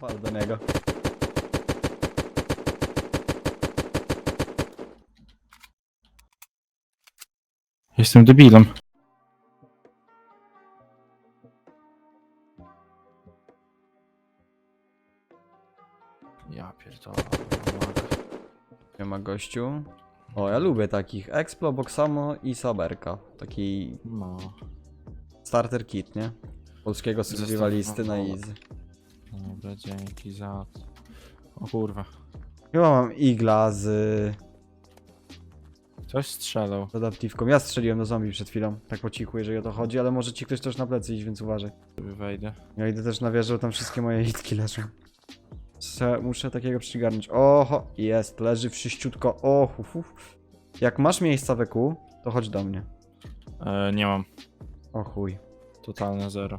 Wal do niego. Jestem debilem. Ja pierdolę. Nie ma gościu. O, ja lubię takich. Explo, Boxamo i Saberka. Taki No. starter kit, nie? Polskiego survivalisty na Zestaw- easy. Dobra, dzięki za to. O kurwa. Chyba mam igla z Ktoś strzelał. z adaptywką. Ja strzeliłem do zombie przed chwilą. Tak po cichu, jeżeli o to chodzi, ale może ci ktoś też na plecy iść, więc uważaj. Sobie wejdę. Ja idę też na wieżę, bo tam wszystkie moje hitki leżą. Muszę, muszę takiego przygarnąć. Oho, jest, leży wszyściutko. O, hu, hu. Jak masz miejsca w EQ, to chodź do mnie. E, nie mam. O chuj. Totalne zero.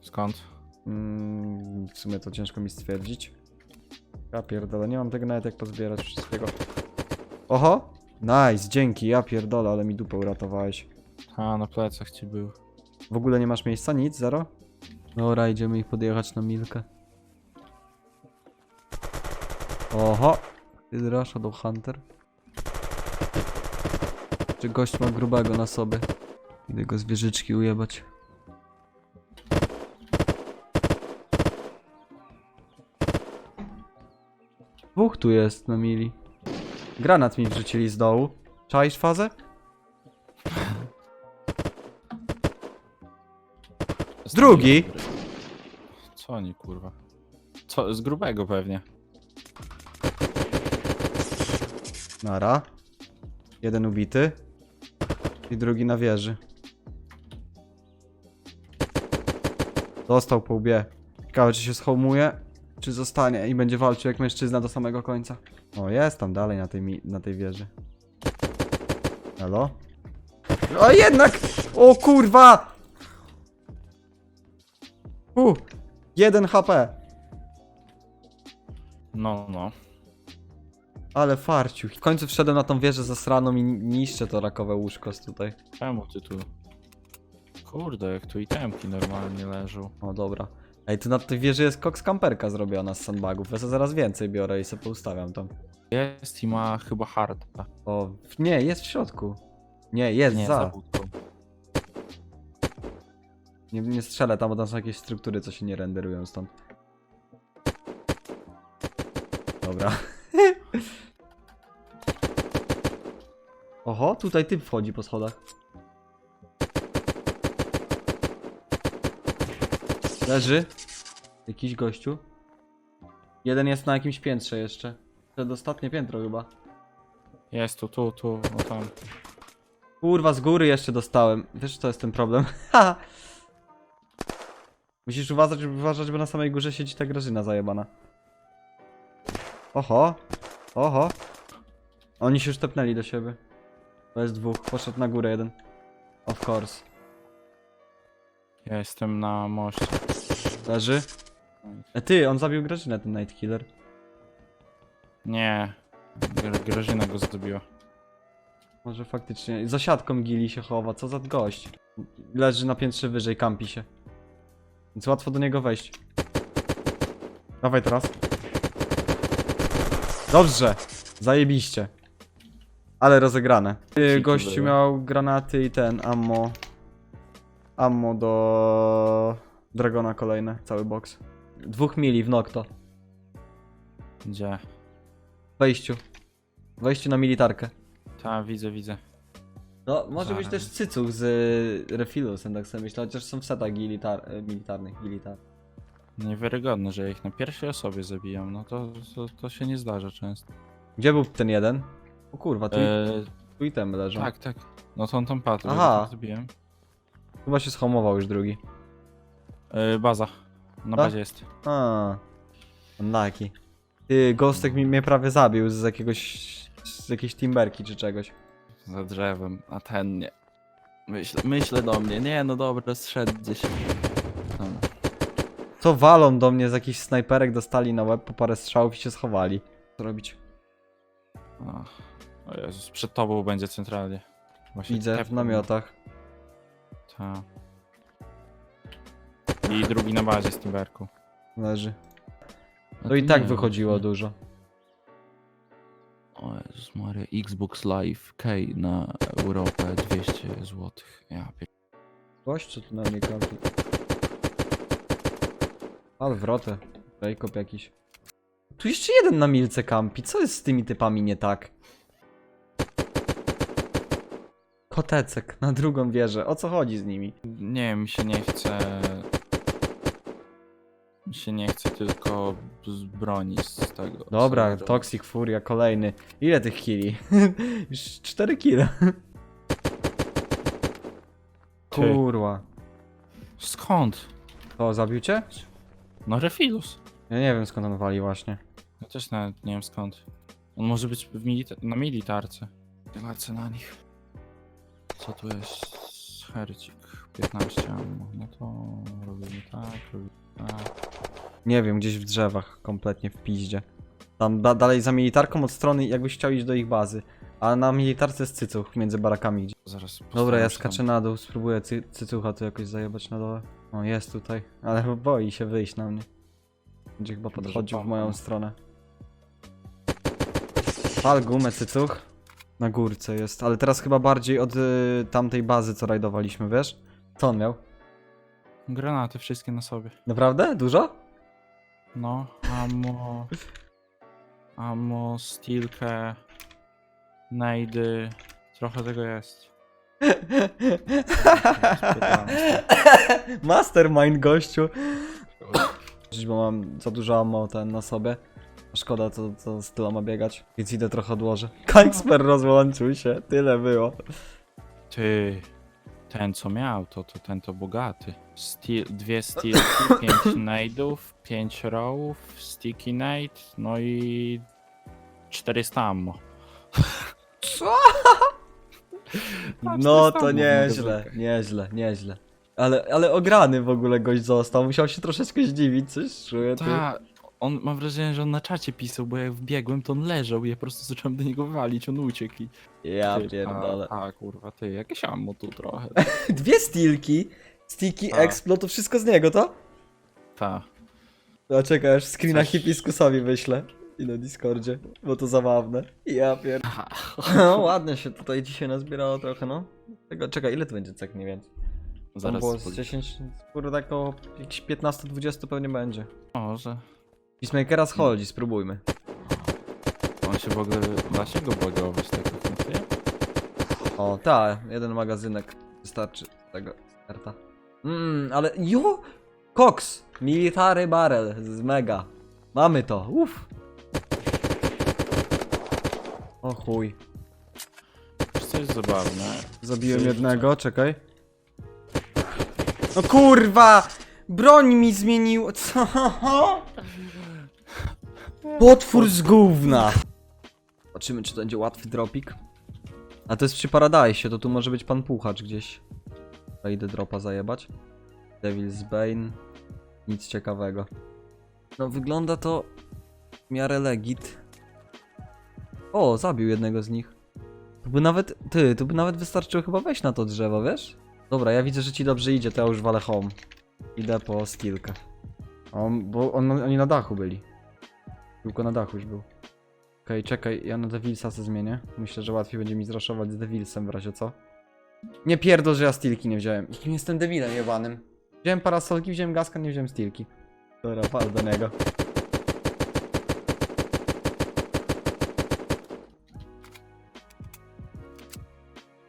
Skąd? Mm, w sumie to ciężko mi stwierdzić. Ja pierdolę, nie mam tego nawet jak pozbierać wszystkiego. Oho! Nice, dzięki, ja pierdolę, ale mi dupę uratowałeś. A, na plecach ci był. W ogóle nie masz miejsca? Nic? Zero? Dobra, idziemy ich podjechać na milkę. Oho! Hydra, Shadow Hunter. Czy gość ma grubego na sobie? Idę go z wieżyczki ujebać. Dwóch tu jest na mili. Granat mi wrzucili z dołu. Czaisz fazę? Drugi. Co oni kurwa? Co? Z grubego pewnie. Nara. Jeden ubity. I drugi na wieży. Dostał po łbie. Ciekawe czy się schomuje, czy zostanie i będzie walczył jak mężczyzna do samego końca. O, jest tam dalej na tej, mi- na tej wieży. Halo? O, jednak! O kurwa! U! Jeden HP. No, no. Ale farciu. W końcu wszedłem na tą wieżę zasraną i niszczę to rakowe łóżko z tutaj. Czemu ty tu? Kurde, jak tu itemki normalnie leżą. O, dobra. Ej, tu na tej wieży jest koks kamperka zrobiona z sandbagów. Ja sobie zaraz więcej biorę i sobie poustawiam tam. Jest i ma chyba harda. O, w- nie, jest w środku. Nie, jest Nie, za. za budką. Nie, nie strzelę tam, bo tam są jakieś struktury, co się nie renderują stąd. Dobra. Oho, tutaj typ wchodzi po schodach. Leży. Jakiś gościu. Jeden jest na jakimś piętrze jeszcze. Przedostatnie piętro chyba. Jest tu, tu, tu, no tam. Kurwa, z góry jeszcze dostałem. Wiesz, co jest ten problem? Haha. Musisz uważać, uważać, bo na samej górze siedzi ta grażyna zajebana. Oho. Oho. Oni się już tepnęli do siebie. To jest dwóch. Poszedł na górę jeden. Of course. Ja jestem na moście. Leży. E ty, on zabił grażynę, ten Night Killer. Nie. Gr- Grażyna go zabiła. Może faktycznie. Za siatką gili się chowa, co za gość. Leży na piętrze wyżej, kampi się. Więc łatwo do niego wejść. Dawaj teraz. Dobrze. Zajebiście. Ale rozegrane. Gościu były. miał granaty i ten, ammo. Ammo do... Dragona kolejne, cały box. Dwóch mili w Nocto. Gdzie? Wejściu. Wejściu na militarkę. Ta, widzę, widzę. No, może być Zaraz. też cycuch z y, refilu, sen tak sobie myślę, chociaż są w setach gilitar, y, militarnych, militar. Niewiarygodne, że ja ich na pierwszej osobie zabijam. No to, to, to się nie zdarza często. Gdzie był ten jeden? O kurwa, tu, Eee, tu leżą. tak, tak. No to on tam padł, Aha. go zabiłem. Chyba się schomował już drugi. Eee, baza. Na A? bazie jest. A, unlucky. Ty, Ghostek mi mnie prawie zabił z jakiegoś, z jakiejś timberki czy czegoś. Za drzewem, a ten nie. Myślę, myślę do mnie, nie no dobra, zszedł gdzieś. Tam. Co walą do mnie z jakichś snajperek, dostali na łeb po parę strzałów i się schowali. Co robić? O, o Jezus, przed tobą będzie centralnie. Właśnie Widzę w tepnął. namiotach. Ta. I drugi na bazie z Timberku. Leży. To i tak wychodziło nie. dużo. O Jezus Maria, Xbox Live K na Europę 200 zł. Ja pier... Gość, co tu na mnie kampi? Ale wrotę. Wejkop jakiś. Tu jeszcze jeden na milce kampi. Co jest z tymi typami nie tak? Kotecek na drugą wieżę. O co chodzi z nimi? Nie, mi się nie chce... Mi się nie chce tylko z broni z tego. Dobra, serwera. Toxic Furia kolejny. Ile tych killi? Już 4 kile. Ty. Kurwa. Skąd? To zabił cię? No Refilus. Ja nie wiem skąd on wali właśnie. Ja też nawet nie wiem skąd. On może być w milita na militarce. Lecę na nich. Co tu jest? Hercik. 15 ammo. No to robimy tak, robimy tak. Nie wiem, gdzieś w drzewach, kompletnie w piździe. Tam da dalej za militarką od strony, jakbyś chciał iść do ich bazy. A na militarce jest cycuch między barakami. Gdzie... Zaraz Dobra, ja skaczę na dół, spróbuję cy cycucha tu jakoś zajebać na dole. O, jest tutaj, ale boi się wyjść na mnie. Będzie chyba podchodził w moją stronę. Pal gumę, cycuch. Na górce jest, ale teraz chyba bardziej od y, tamtej bazy, co rajdowaliśmy, wiesz? Co on miał? Granaty wszystkie na sobie. Naprawdę? Dużo? No, ammo. Ammo, stilkę. Najdy. Trochę tego jest. Mastermind gościu. Bo mam za dużo ammo ten na sobie. Szkoda to, to z tyloma biegać. Więc idę trochę odłożę. Kańsper rozłączył się. Tyle było. Ty. Ten co miał, to, to ten to bogaty. Steel, dwie stilki, pięć nade'ów, pięć rowów, sticky nade, no i 400 ammo. Co? No 400 to nieźle, nieźle, nieźle. Ale, ale ograny w ogóle gość został. Musiał się troszeczkę zdziwić, coś czuję. Ty. Ta, on mam wrażenie, że on na czacie pisał, bo jak wbiegłem, to on leżał i ja po prostu zacząłem do niego walić, on uciekł i... Ja Ty, pierdolę. A, a kurwa, ty, jakieś ammo tu trochę. Dwie stilki. Sticky, A. Explo, to wszystko z niego, to? Ta. No czekaj, aż screena Coś- hipiskusowi wyślę. I na Discordzie, bo to zabawne. Ja pier... No ładnie się tutaj dzisiaj nazbierało trochę, no. Tego, czekaj, ile to będzie cek mniej więcej? Tam Zaraz było z policzę. 10, kurde, tak jakieś 15-20 pewnie będzie. Może. Peacemakera schodzi, spróbujmy. On się w ogóle... Da się go bagować tak mówię? O, ta, jeden magazynek wystarczy z tego starta. Mmm, ale jo! Cox! Military barrel z mega. Mamy to, uff. O chuj. Co jest zabawne? Zabiłem jednego, czekaj. No kurwa! Broń mi zmienił. Co? Potwór z gówna! Zobaczymy, czy to będzie łatwy dropik. A to jest przy Paradise, to tu może być pan Puchacz gdzieś. To idę dropa zajebać. Devil's Bane. Nic ciekawego. No, wygląda to w miarę legit. O, zabił jednego z nich. To by nawet, ty, to by nawet wystarczyło chyba wejść na to drzewo, wiesz? Dobra, ja widzę, że ci dobrze idzie, to ja już walę home. Idę po stilkę. On, bo on, oni na dachu byli. Tylko na dachu już był. Okej, czekaj, ja na Devilsa se zmienię. Myślę, że łatwiej będzie mi zraszować z Devilsem w razie co. Nie pierdol, że ja stilki nie wziąłem. Jakim jestem debilem jebanym. Wziąłem parasolki, wziąłem gaska, nie wziąłem stilki. Dobra, pal do niego.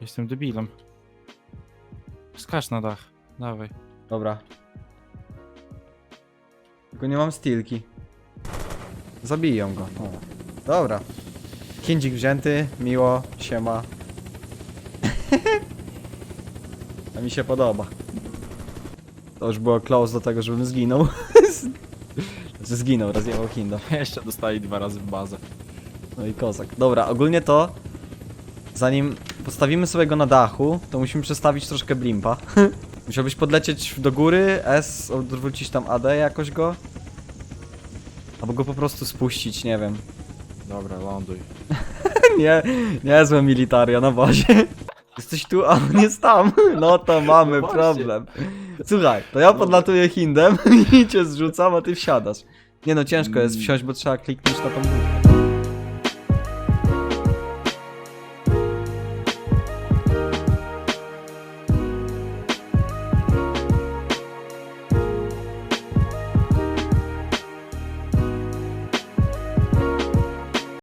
Jestem debilem. Skacz na dach. Dawaj. Dobra. Tylko nie mam stilki. Zabiją go. O. Dobra. Kindzik wzięty, miło, siema. A mi się podoba. To już było close do tego, żebym zginął. znaczy zginął, rozjechał Hindo. Jeszcze dostali dwa razy w bazę. No i kozak. Dobra, ogólnie to zanim postawimy sobie go na dachu, to musimy przestawić troszkę blimpa. Musiałbyś podlecieć do góry, S, odwrócić tam AD jakoś go. Albo go po prostu spuścić, nie wiem. Dobra, ląduj. nie, niezłe militaria na bazie. Jesteś tu, a on jest tam. No to mamy No właśnie. problem. Słuchaj, to ja podlatuję Hindem i cię zrzucam, a ty wsiadasz. Nie no, ciężko jest wsiąść, bo trzeba kliknąć na tą.